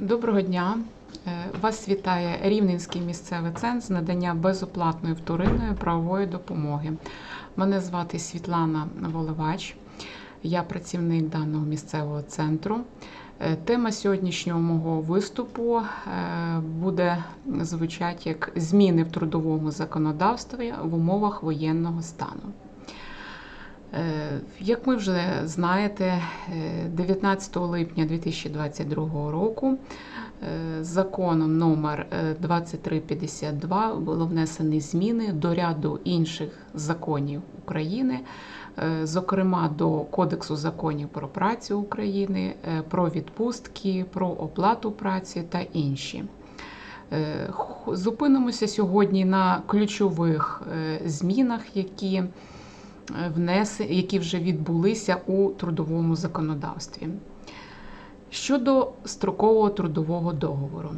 Доброго дня. Е, Вас вітає Рівненський місцевий центр з надання безоплатної вторинної правової допомоги. Мене звати Світлана Воловач, я працівник даного місцевого центру. Е, Тема сьогоднішнього мого виступу е, буде звучати як зміни в трудовому законодавстві в умовах воєнного стану. Е, Як ви вже знаєте, е, 19 липня 2022 року е, законом номер е, 2352 було внесені зміни до ряду інших законів України, е, зокрема до Кодексу законів про працю України, е, про відпустки, про оплату праці та інші. Е, Зупинимося сьогодні на ключових е, змінах, які е, які вже відбулися у трудовому законодавстві. Щодо строкового трудового договору.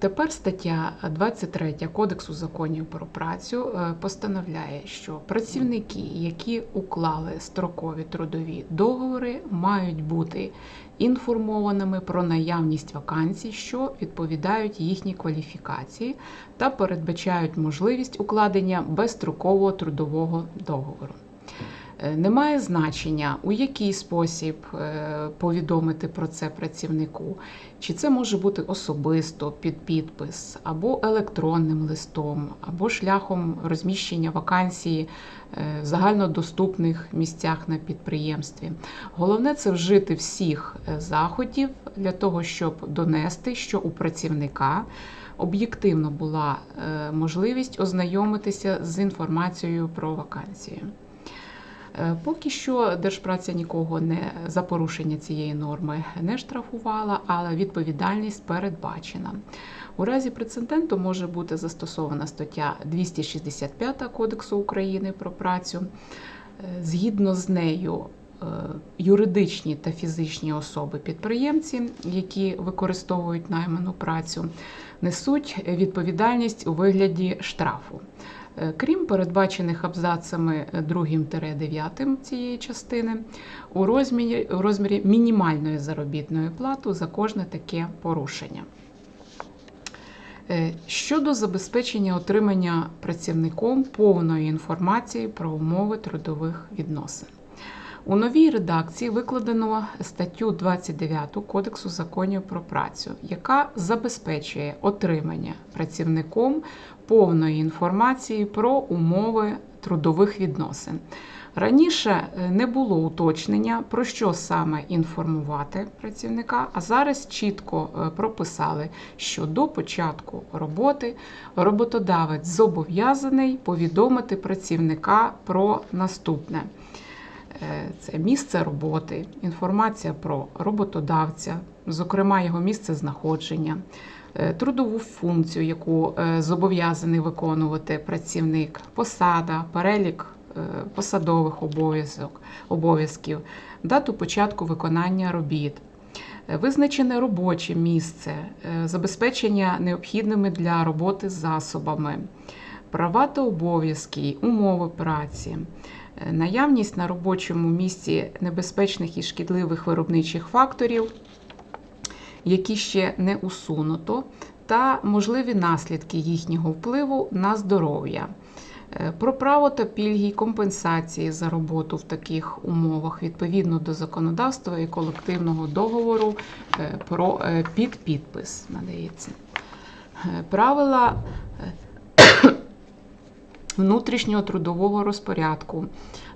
Тепер стаття 23 Кодексу законів про працю е, постановляє, що працівники, які уклали строкові трудові договори, мають бути інформованими про наявність вакансій, що відповідають їхній кваліфікації та передбачають можливість укладення безстрокового трудового договору. Е, Немає значення, у який спосіб е, повідомити про це працівнику, чи це може бути особисто під підпис, або електронним листом, або шляхом розміщення вакансії е, в загальнодоступних місцях на підприємстві. Головне це вжити всіх заходів для того, щоб донести, що у працівника об'єктивно була можливість ознайомитися з інформацією про вакансію. Е, Поки що держпраця нікого не за порушення цієї норми не штрафувала, але відповідальність передбачена. У разі прецеденту може бути застосована стаття 265 Кодексу України про працю. Е, Згідно з нею, е, юридичні та фізичні особи-підприємці, які використовують найману працю, несуть відповідальність у вигляді штрафу. Е, Крім передбачених абзацами 2-9 цієї частини, у розмірі, у розмірі мінімальної заробітної плати за кожне таке порушення. Е, Щодо забезпечення отримання працівником повної інформації про умови трудових відносин. У новій редакції викладено статтю 29 Кодексу законів про працю, яка забезпечує отримання працівником повної інформації про умови трудових відносин. Раніше е, не було уточнення, про що саме інформувати працівника, а зараз чітко е, прописали, що до початку роботи роботодавець зобов'язаний повідомити працівника про наступне. Е, Це місце роботи, інформація про роботодавця, зокрема його місце знаходження, е, трудову функцію, яку е, зобов'язаний виконувати працівник, посада, перелік посадових обов'язок, обов'язків, дату початку виконання робіт. Визначене робоче місце, забезпечення необхідними для роботи засобами, права та обов'язки, умови праці, наявність на робочому місці небезпечних і шкідливих виробничих факторів, які ще не усунуто, та можливі наслідки їхнього впливу на здоров'я. Е, Про право та пільги й компенсації за роботу в таких умовах відповідно до законодавства і колективного договору е, про е, підпідпис надається. Е, Правила внутрішнього трудового розпорядку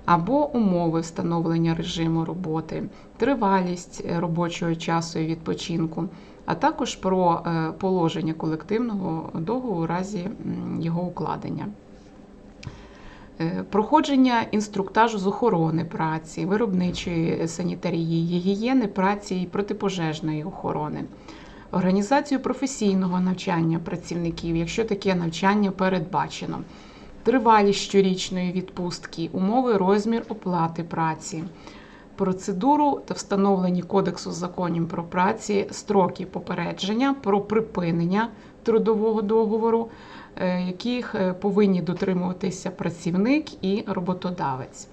або умови встановлення режиму роботи, тривалість е, робочого часу і відпочинку, а також про е, положення колективного договору у разі його укладення. Е, Проходження інструктажу з охорони праці, виробничої санітарії, гігієни праці і протипожежної охорони, організацію професійного навчання працівників, якщо таке навчання передбачено, тривалість щорічної відпустки, умови розмір оплати праці, процедуру та встановлені Кодексу законів про праці строки попередження про припинення трудового договору, е, яких е, повинні дотримуватися працівник і роботодавець.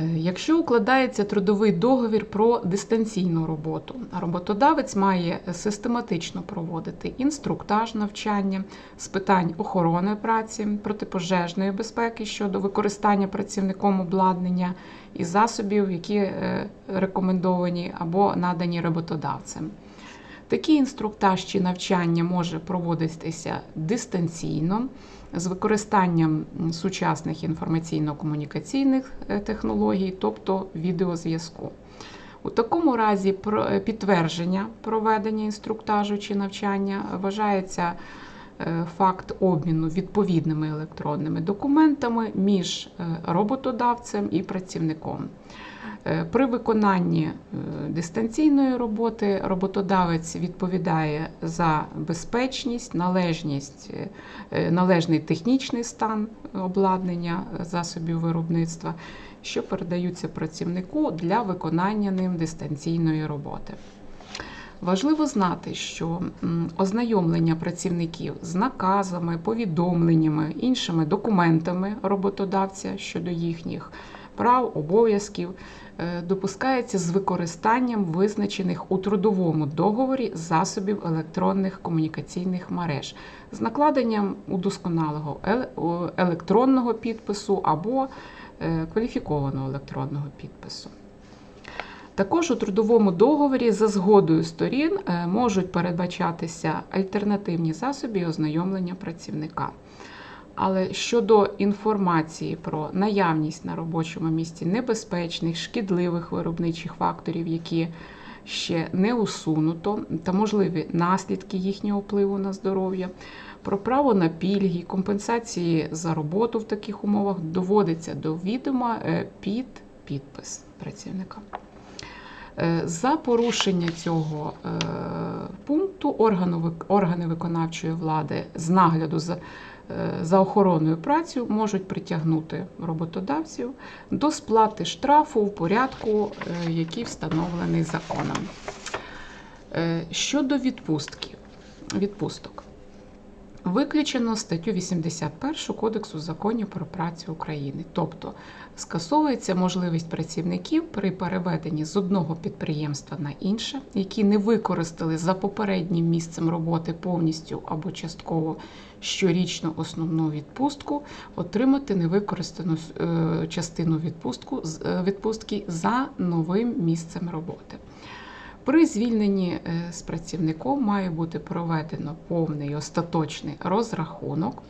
Е, Якщо укладається трудовий договір про дистанційну роботу, роботодавець має систематично проводити інструктаж навчання з питань охорони праці, протипожежної безпеки щодо використання працівником обладнання і засобів, які е, рекомендовані або надані роботодавцем. Такий інструктаж чи навчання може проводитися дистанційно з використанням сучасних інформаційно-комунікаційних е, технологій, тобто відеозв'язку. У такому разі е, підтвердження проведення інструктажу чи навчання вважається е, факт обміну відповідними електронними документами між роботодавцем і працівником. Е, При виконанні е, дистанційної роботи роботодавець відповідає за безпечність, належність, е, належний технічний стан обладнання засобів виробництва, що передаються працівнику для виконання ним дистанційної роботи. Важливо знати, що ознайомлення працівників з наказами, повідомленнями, іншими документами роботодавця щодо їхніх прав, обов'язків допускається з використанням визначених у трудовому договорі засобів електронних комунікаційних мереж з накладенням удосконалого електронного підпису або е, кваліфікованого електронного підпису. Також у трудовому договорі за згодою сторін е, можуть передбачатися альтернативні засоби ознайомлення працівника. Але щодо інформації про наявність на робочому місці небезпечних, шкідливих виробничих факторів, які ще не усунуто, та можливі наслідки їхнього впливу на здоров'я, про право на пільги, компенсації за роботу в таких умовах доводиться до відома е, під підпис працівника. Е, За порушення цього е, пункту органи виконавчої влади з нагляду за, за охороною працю можуть притягнути роботодавців до сплати штрафу в порядку, е, який встановлений законом. Е, Щодо відпустки, відпусток. Виключено статтю 81 Кодексу законів про працю України, тобто скасовується можливість працівників при переведенні з одного підприємства на інше, які не використали за попереднім місцем роботи повністю або частково щорічну основну відпустку, отримати невикористану е, частину відпустку, е, відпустки за новим місцем роботи. При звільненні е, з працівником має бути проведено повний остаточний розрахунок.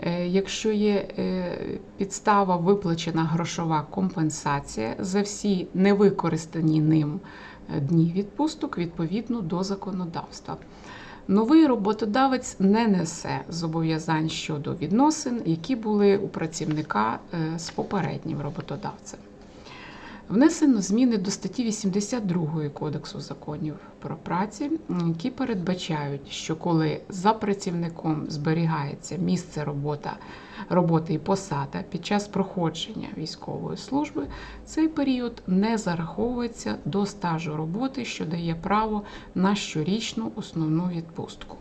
Е, Якщо є е, підстава виплачена грошова компенсація за всі невикористані ним дні відпусток відповідно до законодавства. Новий роботодавець не несе зобов'язань щодо відносин, які були у працівника з попереднім роботодавцем. Внесено зміни до статті 82 Кодексу законів про праці, які передбачають, що коли за працівником зберігається місце робота, роботи і посада під час проходження військової служби, цей період не зараховується до стажу роботи, що дає право на щорічну основну відпустку.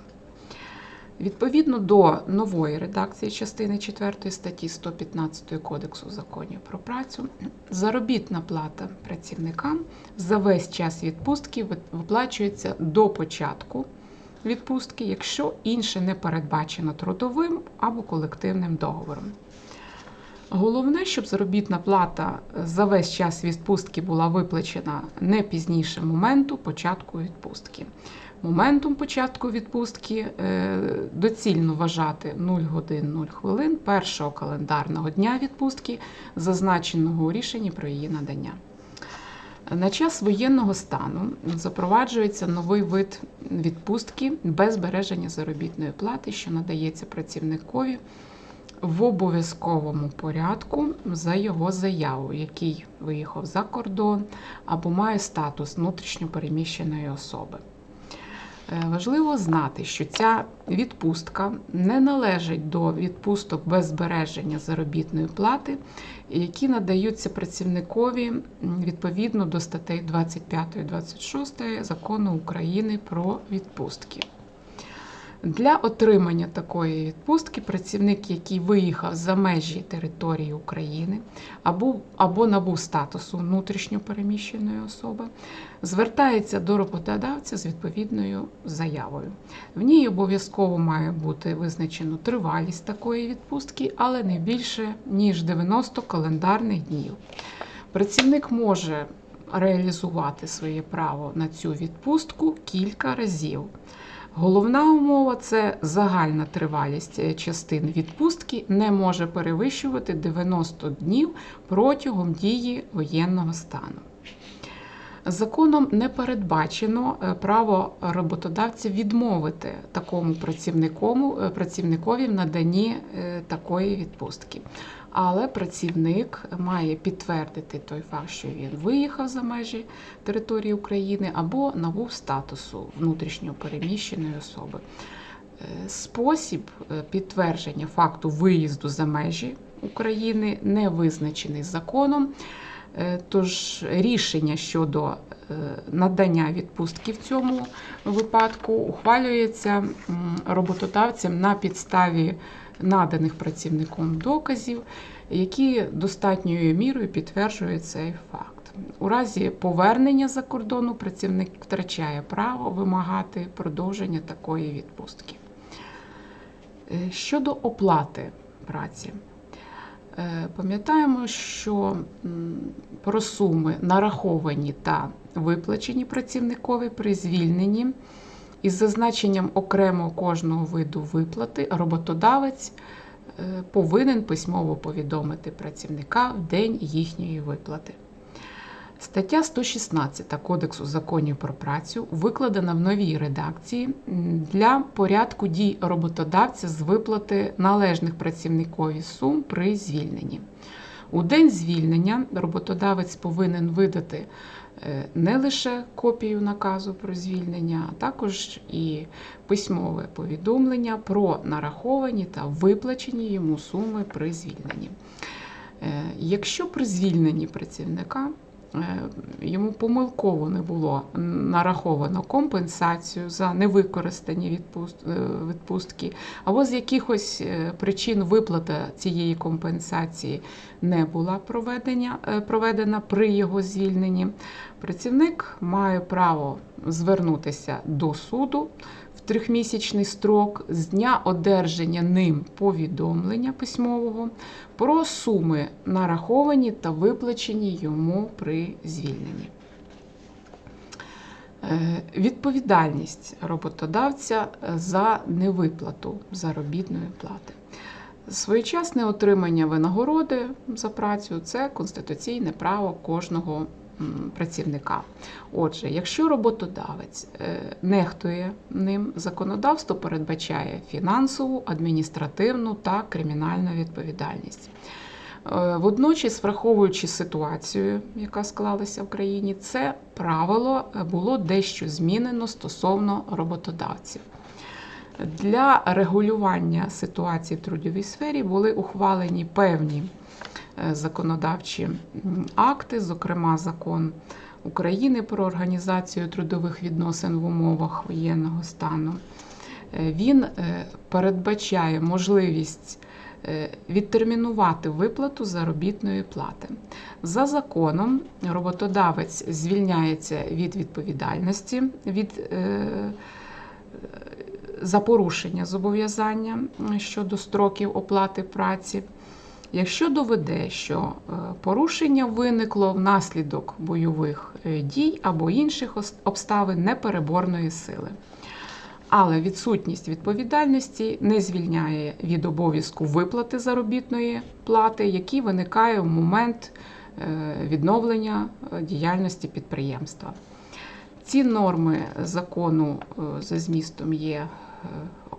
Відповідно до нової редакції частини 4 статті 115 Кодексу законів про працю, заробітна плата працівникам за весь час відпустки виплачується до початку відпустки, якщо інше не передбачено трудовим або колективним договором. Головне, щоб заробітна плата за весь час відпустки була виплачена не пізніше моменту початку відпустки. Моментом початку відпустки е, доцільно вважати 0 годин 0 хвилин першого календарного дня відпустки, зазначеного у рішенні про її надання. На час воєнного стану запроваджується новий вид відпустки без збереження заробітної плати, що надається працівникові в обов'язковому порядку за його заявою, який виїхав за кордон або має статус внутрішньопереміщеної особи. Е, Важливо знати, що ця відпустка не належить до відпусток без збереження заробітної плати, які надаються працівникові відповідно до статей 25 і 26 закону України про відпустки. Для отримання такої відпустки працівник, який виїхав за межі території України або, або набув статусу внутрішньо переміщеної особи, звертається до роботодавця з відповідною заявою. В ній обов'язково має бути визначено тривалість такої відпустки, але не більше ніж 90 календарних днів. Працівник може реалізувати своє право на цю відпустку кілька разів. Головна умова це загальна тривалість е, частин відпустки не може перевищувати 90 днів протягом дії воєнного стану. Законом не передбачено е, право роботодавця відмовити такому працівнику, працівникові в наданні е, такої відпустки. Але працівник має підтвердити той факт, що він виїхав за межі території України або набув статусу внутрішньо переміщеної особи. Е, Спосіб е, підтвердження факту виїзду за межі України не визначений законом. Е, Тож рішення щодо е, надання відпустки в цьому випадку ухвалюється роботодавцем на підставі наданих працівником доказів, які достатньою мірою підтверджують цей факт. У разі повернення за кордону працівник втрачає право вимагати продовження такої відпустки. Е, Щодо оплати праці. Е, Пам'ятаємо, що про суми нараховані та виплачені працівникові при звільненні із зазначенням окремо кожного виду виплати роботодавець е, повинен письмово повідомити працівника в день їхньої виплати. Стаття 116 Кодексу законів про працю викладена в новій редакції для порядку дій роботодавця з виплати належних працівникові сум при звільненні. У день звільнення роботодавець повинен видати е, не лише копію наказу про звільнення, а також і письмове повідомлення про нараховані та виплачені йому суми при звільненні. Е, Якщо при звільненні працівника йому помилково не було нараховано компенсацію за невикористані е, відпустки, або з якихось е, причин виплата цієї компенсації не була е, проведена при його звільненні, працівник має право звернутися до суду трьохмісячний строк з дня одержання ним повідомлення письмового про суми нараховані та виплачені йому при звільненні. Е, Відповідальність роботодавця за невиплату заробітної плати. Своєчасне отримання винагороди за працю це конституційне право кожного працівника. Отже, якщо роботодавець е, нехтує ним, законодавство передбачає фінансову, адміністративну та кримінальну відповідальність. Е, Водночас, враховуючи ситуацію, яка склалася в країні, це правило було дещо змінено стосовно роботодавців. Для регулювання ситуації в трудовій сфері були ухвалені певні законодавчі акти, зокрема закон України про організацію трудових відносин в умовах воєнного стану. Е, Він е, передбачає можливість е, відтермінувати виплату заробітної плати. За законом роботодавець звільняється від відповідальності від е, за порушення зобов'язання щодо строків оплати праці. Якщо доведе, що е, порушення виникло внаслідок бойових е, дій або інших обставин непереборної сили. Але відсутність відповідальності не звільняє від обов'язку виплати заробітної плати, який виникає в момент е, відновлення діяльності підприємства. Ці норми закону за змістом є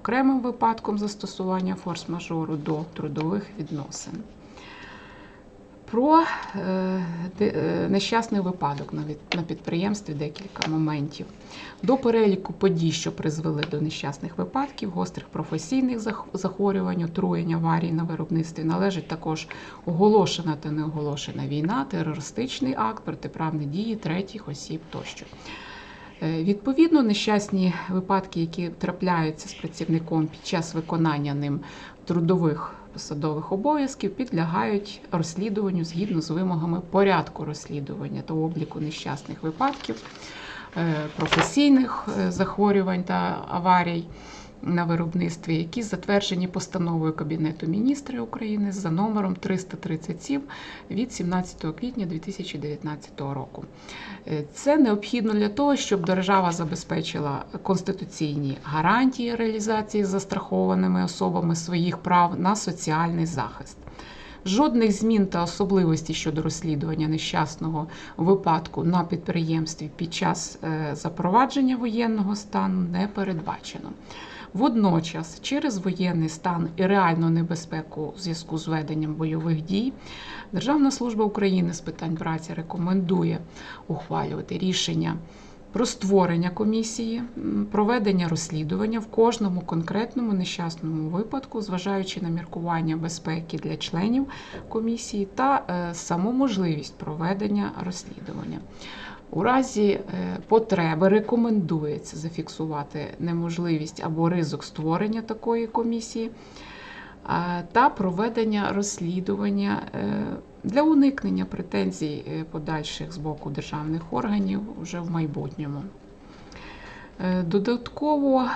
окремим випадком застосування форс-мажору до трудових відносин. Про е, е, нещасний випадок на підприємстві декілька моментів. До переліку подій, що призвели до нещасних випадків, гострих професійних зах- захворювань, отруєнь, аварій на виробництві належить також оголошена та неоголошена війна, терористичний акт, протиправні дії третіх осіб тощо. Е, Відповідно, нещасні випадки, які трапляються з працівником під час виконання ним трудових посадових обов'язків, підлягають розслідуванню згідно з вимогами порядку розслідування та обліку нещасних випадків, е, професійних е, захворювань та аварій на виробництві, які затверджені постановою Кабінету міністрів України за номером 337 від 17 квітня 2019 року. Е, Це необхідно для того, щоб держава забезпечила конституційні гарантії реалізації застрахованими особами своїх прав на соціальний захист. Жодних змін та особливостей щодо розслідування нещасного випадку на підприємстві під час е, запровадження воєнного стану не передбачено. Водночас, через воєнний стан і реальну небезпеку у зв'язку з веденням бойових дій, Державна служба України з питань праці рекомендує ухвалювати рішення про створення комісії, проведення розслідування в кожному конкретному нещасному випадку, зважаючи на міркування безпеки для членів комісії та е, саму можливість проведення розслідування. У разі е, потреби рекомендується зафіксувати неможливість або ризик створення такої комісії та проведення розслідування е, для уникнення претензій е, подальших з боку державних органів вже в майбутньому. Додатково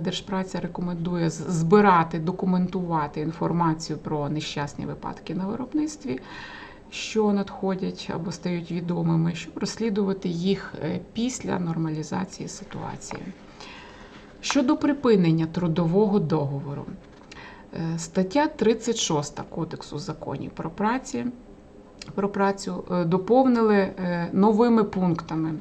Держпраця рекомендує збирати, документувати інформацію про нещасні випадки на виробництві, що надходять або стають відомими, щоб розслідувати їх е, після нормалізації ситуації. Щодо припинення трудового договору, Е, стаття 36 Кодексу законів про праці про працю е, доповнили новими пунктами.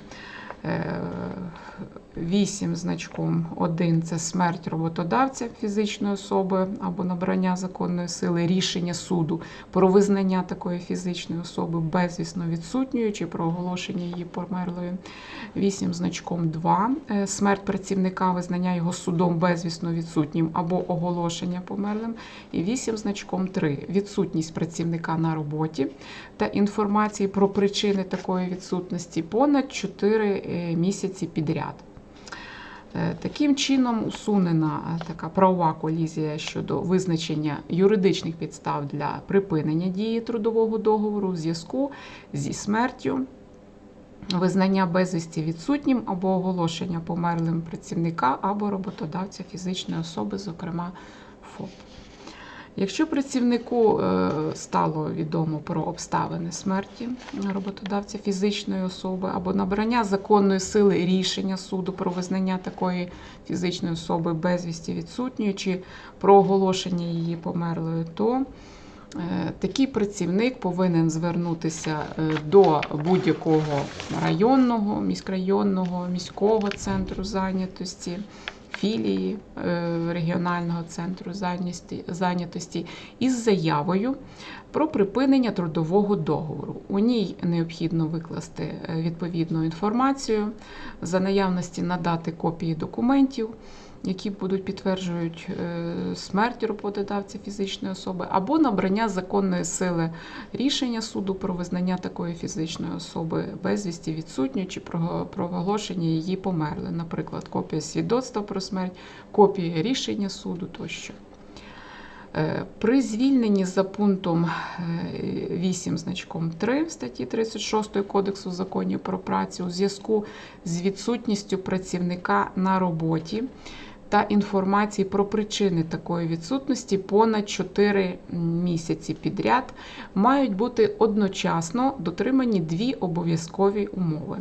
Е, 8 значком 1 це смерть роботодавця фізичної особи або набрання законної сили рішення суду про визнання такої фізичної особи безвісно відсутньою чи про оголошення її померлою. 8 значком 2 е, смерть працівника, визнання його судом безвісно відсутнім або оголошення померлим. І 8 значком 3 відсутність працівника на роботі та інформації про причини такої відсутності понад 4 місяці підряд. Е, Таким чином усунена е, така правова колізія щодо визначення юридичних підстав для припинення дії трудового договору в зв'язку зі смертю, визнання безвісті відсутнім або оголошення померлим працівника або роботодавця фізичної особи, зокрема ФОП. Якщо працівнику е, стало відомо про обставини смерті роботодавця фізичної особи або набрання законної сили рішення суду про визнання такої фізичної особи безвісті відсутньою чи про оголошення її померлою, то е, такий працівник повинен звернутися е, до будь-якого районного, міськрайонного, міського центру зайнятості філії е, регіонального центру зайнятості- із заявою про припинення трудового договору. У ній необхідно викласти е, відповідну інформацію, за наявності надати копії документів, які будуть підтверджують е, смерть роботодавця фізичної особи, або набрання законної сили рішення суду про визнання такої фізичної особи безвісті відсутньою чи про оголошення її померли, наприклад, копія свідоцтва про смерть, копія рішення суду тощо. Е, При звільненні за пунктом е, 8 значком 3 в статті 36 Кодексу законів про працю у зв'язку з відсутністю працівника на роботі та інформації про причини такої відсутності понад 4 місяці підряд мають бути одночасно дотримані дві обов'язкові умови.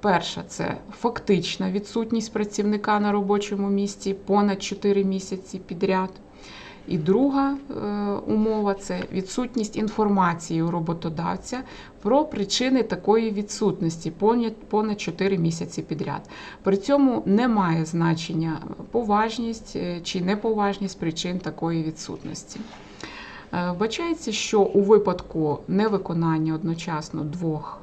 Перша це фактична відсутність працівника на робочому місці понад 4 місяці підряд. І друга е, умова це відсутність інформації у роботодавця про причини такої відсутності понад, понад 4 місяці підряд. При цьому немає значення поважність е, чи неповажність причин такої відсутності. Е, Вбачається, що у випадку невиконання одночасно двох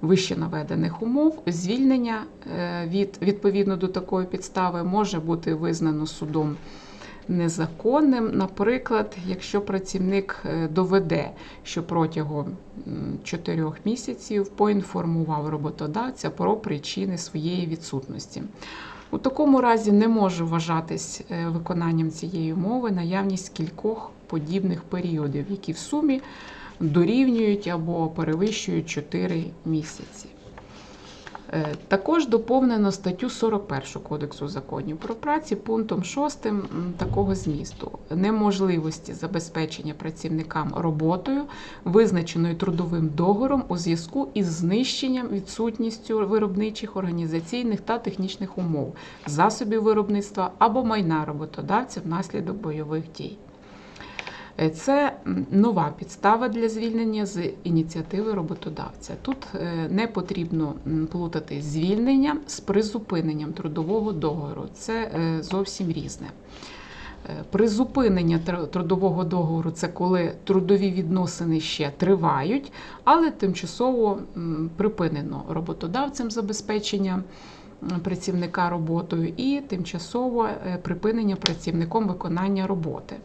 вище наведених умов звільнення від відповідно до такої підстави може бути визнано судом незаконним, наприклад, якщо працівник е, доведе, що протягом 4 місяців поінформував роботодавця про причини своєї відсутності. У такому разі не може вважатись е, виконанням цієї умови наявність кількох подібних періодів, які в сумі дорівнюють або перевищують 4 місяці. Е, Також доповнено статтю 41 Кодексу законів про працю пунктом 6 такого змісту неможливості забезпечення працівникам роботою, визначеною трудовим договором у зв'язку із знищенням відсутністю виробничих, організаційних та технічних умов, засобів виробництва або майна роботодавця внаслідок бойових дій. Е, Це нова підстава для звільнення з ініціативи роботодавця. Тут е, не потрібно плутати звільнення з призупиненням трудового договору. Це е, зовсім різне. Призупинення трудового договору це коли трудові відносини ще тривають, але тимчасово припинено роботодавцем забезпечення працівника роботою і тимчасово припинення працівником виконання роботи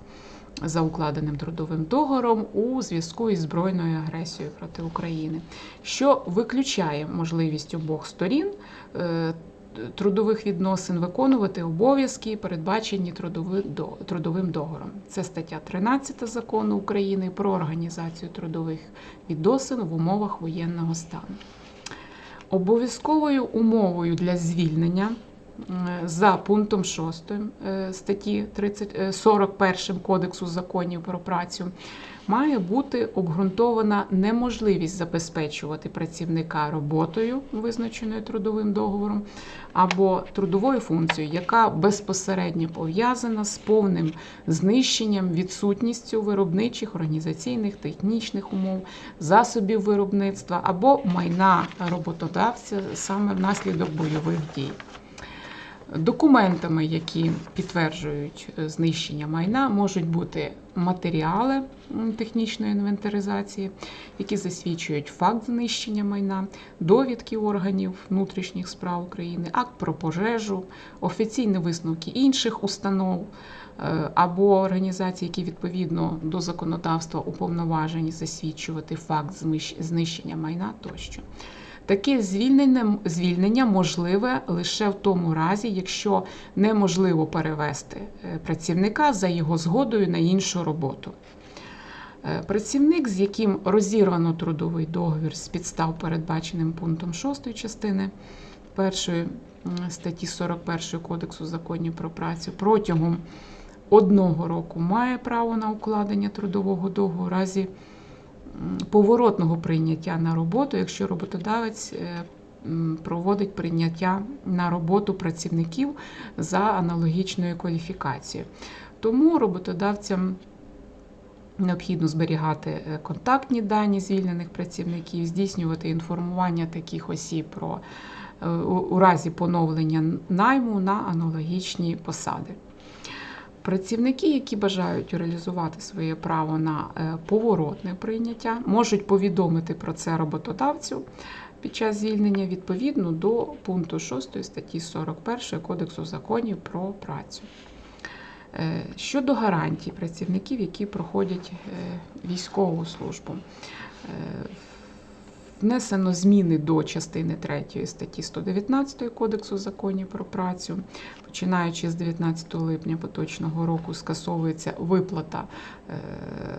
за укладеним трудовим договором у зв'язку із збройною агресією проти України, що виключає можливість обох сторін е, трудових відносин виконувати обов'язки, передбачені трудовим договором. Це стаття 13 закону України про організацію трудових відносин в умовах воєнного стану. Обов'язковою умовою для звільнення за пунктом 6 е, статті 30, е, 41 Кодексу законів про працю має бути обґрунтована неможливість забезпечувати працівника роботою, визначеною трудовим договором, або трудовою функцією, яка безпосередньо пов'язана з повним знищенням, відсутністю виробничих, організаційних, технічних умов, засобів виробництва або майна роботодавця саме внаслідок бойових дій. Документами, які підтверджують е, знищення майна, можуть бути матеріали технічної інвентаризації, які засвідчують факт знищення майна, довідки органів внутрішніх справ України, акт про пожежу, офіційні висновки інших установ е, або організацій, які відповідно до законодавства уповноважені засвідчувати факт знищення майна тощо. Таке звільнення, звільнення можливе лише в тому разі, якщо неможливо перевести е, працівника за його згодою на іншу роботу. Е, Працівник, з яким розірвано трудовий договір з підстав, передбаченим пунктом 6 частини 1 статті 41 Кодексу законів про працю, протягом одного року має право на укладення трудового договору в разі поворотного прийняття на роботу, якщо роботодавець е, проводить прийняття на роботу працівників за аналогічною кваліфікацією. Тому роботодавцям необхідно зберігати е, контактні дані звільнених працівників, здійснювати інформування таких осіб про е, у у разі поновлення найму на аналогічні посади. Працівники, які бажають реалізувати своє право на е, поворотне прийняття, можуть повідомити про це роботодавцю під час звільнення відповідно до пункту 6 статті 41 Кодексу законів про працю. Е, Щодо гарантій працівників, які проходять е, військову службу, внесено зміни до частини 3 статті 119 Кодексу законів про працю. Починаючи з 19 липня поточного року скасовується виплата, е,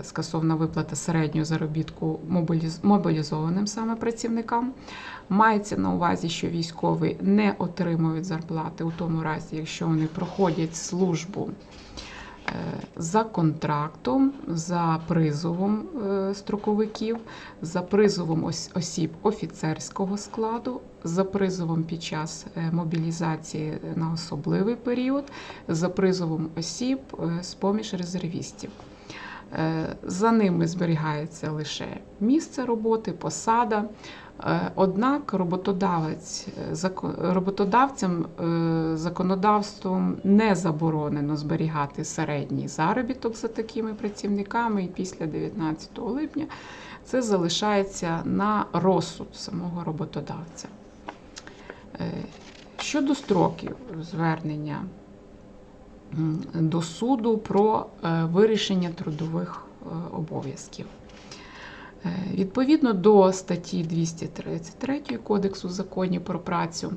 скасована виплата середнього заробітку мобілізованим саме працівникам. Мається на увазі, що військові не отримують зарплати у тому разі, якщо вони проходять службу за контрактом, за призовом е, строковиків, за призовом осіб офіцерського складу, за призовом під час е, мобілізації на особливий період, за призовом осіб е, з поміж резервістів. Е, За ними зберігається лише місце роботи, посада. Е, Однак роботодавець, е, роботодавцям е, законодавством не заборонено зберігати середній заробіток за такими працівниками, і після 19 липня це залишається на розсуд самого роботодавця. Щодо строків звернення до суду про вирішення трудових обов'язків. Е, Відповідно до статті 233 Кодексу законів про працю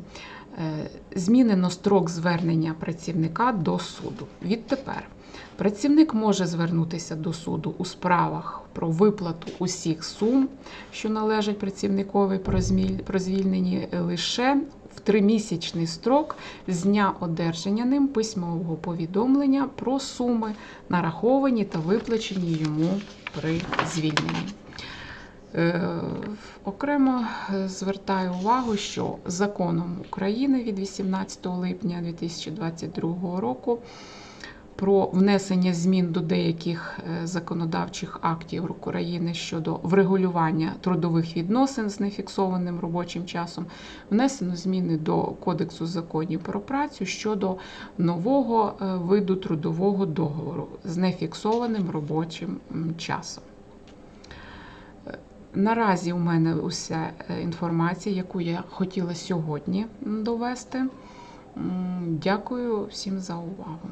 е, змінено строк звернення працівника до суду. Відтепер працівник може звернутися до суду у справах про виплату усіх сум, що належать працівникові про звільнені лише в тримісячний строк з дня одержання ним письмового повідомлення про суми, нараховані та виплачені йому при звільненні. Е, Окремо звертаю увагу, що законом України від 18 липня 2022 року про внесення змін до деяких е, законодавчих актів України щодо врегулювання трудових відносин з нефіксованим робочим часом внесено зміни до Кодексу законів про працю щодо нового е, виду трудового договору з нефіксованим робочим часом. Наразі у мене уся е, інформація, яку я хотіла сьогодні довести. Дякую всім за увагу.